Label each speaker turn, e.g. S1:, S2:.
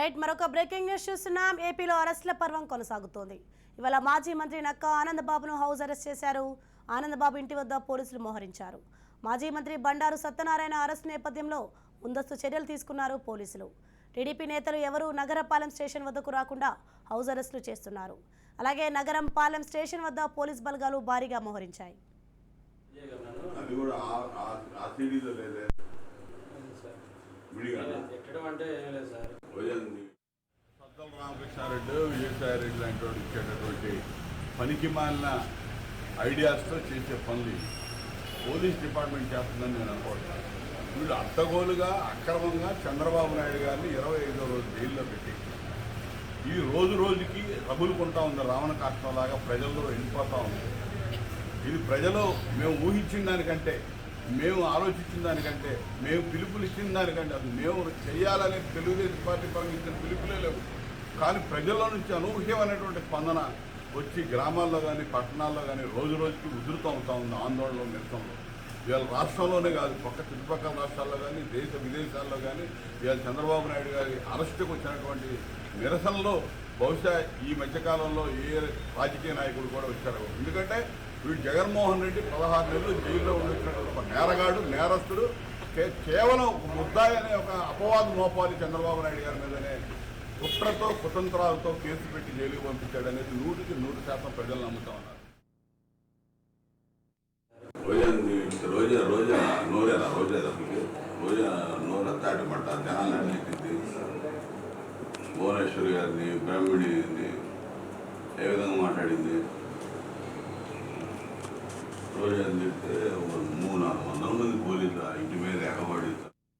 S1: Right మరొక breaking news చూస్తున్నాం ఏపీలో అరెస్టుల పర్వం కొనసాగుతోంది ఇవాళ మాజీ మంత్రి నక్క ఆనందబాబును హౌస్ అరెస్ట్ చేశారు ఆనందబాబు ఇంటి వద్ద పోలీసులు మోహరించారు మాజీ మంత్రి బండారు సత్యనారాయణ అరెస్ట్ నేపథ్యంలో ముందస్తు చర్యలు తీసుకున్నారు పోలీసులు టీడీపీ నేతలు ఎవరూ నగరపాలెం స్టేషన్ వద్దకు రాకుండా హౌస్ అరెస్టులు చేస్తున్నారు అలాగే నగరం పాలెం స్టేషన్ వద్ద పోలీస్ బలగాలు భారీగా మోహరించాయి
S2: ఎక్కడం అంటే ఏం లేదు సార్
S3: సద్దల రామకృష్ణారెడ్డి విజయసాయి రెడ్డి లాంటి వాడు ఇచ్చేటటువంటి పనికి మాలిన ఐడియాస్తో చేసే పనులు పోలీస్ డిపార్ట్మెంట్ చేస్తుందని నేను అనుకోవట్లేదు. వీళ్ళు అడ్డగోలుగా అక్రమంగా చంద్రబాబు నాయుడు గారిని ఇరవై ఐదో రోజు జైల్లో పెట్టి ఈ రోజు రోజుకి రగులుకుంటా ఉంది రావణ కాష్టంలాగా ప్రజల్లో వెళ్ళిపోతూ ఉంది. ఇది ప్రజలు మేము ఊహించిన దానికంటే మేము ఆలోచించిన దానికంటే మేము పిలుపులు ఇచ్చిన దానికంటే అది మేము చేయాలని తెలుగుదేశం పార్టీ పరంగా ఇచ్చిన పిలుపులే లేవు. కానీ ప్రజల్లో నుంచి అనూహ్యమైనటువంటి స్పందన వచ్చి గ్రామాల్లో కానీ పట్టణాల్లో కానీ రోజు రోజుకి ఉధృతం అవుతా ఉంది ఆందోళనలో నిరసనలో. ఇవాళ రాష్ట్రంలోనే కాదు పక్క చుట్టుపక్కల రాష్ట్రాల్లో కానీ దేశ విదేశాల్లో కానీ ఇవాళ చంద్రబాబు నాయుడు గారి అరెస్టుకు వచ్చినటువంటి నిరసనలో బహుశా ఈ మధ్యకాలంలో ఏ రాజకీయ నాయకుడు కూడా వచ్చారు. ఎందుకంటే వీడు జగన్మోహన్ రెడ్డి పదహారు నెలలు జైల్లో ఉండినటువంటి ఒక నేరగాడు నేరస్తుడు కే- కేవలం ముద్దాయి అనే ఒక అపవాదం మోపాలి చంద్రబాబు నాయుడు గారి మీదనే కుట్రతో కుతంత్రాలతో కేసు పెట్టి జైలుకి పంపించాడు అనేది నూటికి నూరు శాతం ప్రజలు నమ్ముతా ఉన్నారు రోజా రోజా రోజా నోరేరా రోజా రోజా నోర తాటిపట్ట జనాన్ని భువనేశ్వరి గారిని బ్రాహ్మణిని ఏ విధంగా మాట్లాడింది? రోజు అని